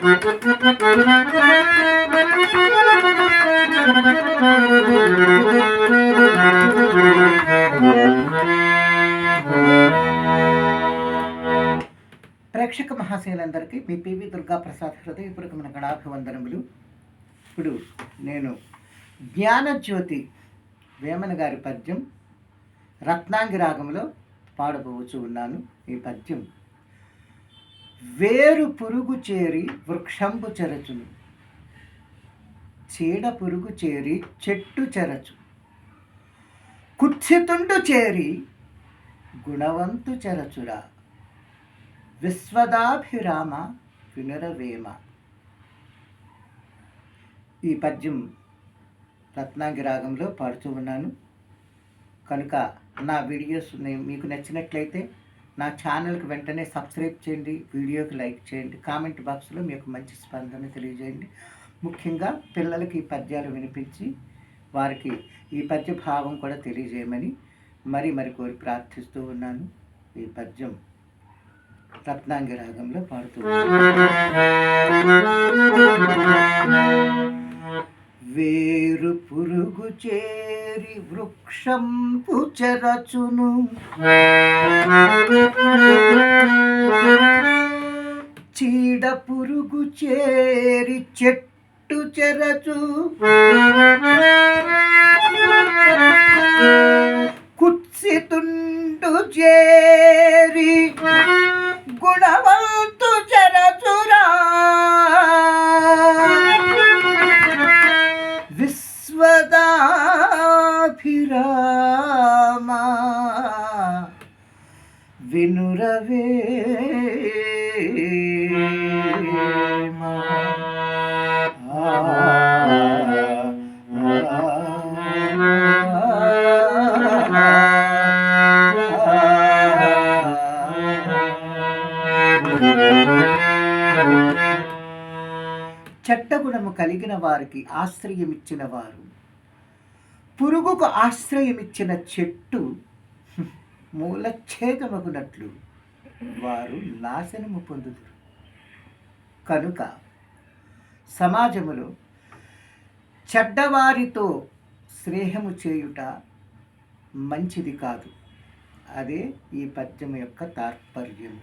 ప్రేక్షక మహాశయులందరికీ మీ పివి దుర్గాప్రసాద్ హృదయపూర్వకమైన గణాభివందనములు. ఇప్పుడు నేను జ్ఞానజ్యోతి వేమన గారి పద్యం రత్నాంగి రాగంలో పాడబోచు ఉన్నాను. ఈ పద్యం వేరు పురుగు చేరి వృక్షంపు చెరచును. చీడ పురుగు చేరి చెట్టు చెరచు. కుత్సితుండు చేరి గుణవంతు చెరచురా. విశ్వదాభిరామ పునరవేమ ఈ పద్యం రత్నాంగి రాగంలో పాడుతూ ఉన్నాను. కనుక నా వీడియోస్ మీకు నచ్చినట్లయితే నా ఛానల్కి వెంటనే సబ్స్క్రైబ్ చేయండి వీడియోకి లైక్ చేయండి కామెంట్ బాక్స్లో మీకు మంచి స్పందన తెలియజేయండి. ముఖ్యంగా పిల్లలకి ఈ పద్యాలు వినిపించి వారికి ఈ పద్య భావం కూడా తెలియజేయమని మరి మరి కోరి ప్రార్థిస్తూ ఉన్నాను. ఈ పద్యం రత్నాంగి రాగంలో పాడుతూ చేరి వృక్షం పుచరచును. చీడ పురుగు చేరి చెట్టు చెరచు. కుత్సితుండు చే విశ్వదాభిరామ వినురవే చెట్టగుణము కలిగిన వారికి ఆశ్రయమిచ్చిన వారు పురుగుకు ఆశ్రయమిచ్చిన చెట్టు మూలఛేదమగునట్లు వారు నాశనము పొందుదురు. కనుక సమాజములో చెడ్డవారితో స్నేహము చేయుట మంచిది కాదు. అదే ఈ పద్యం యొక్క తాత్పర్యం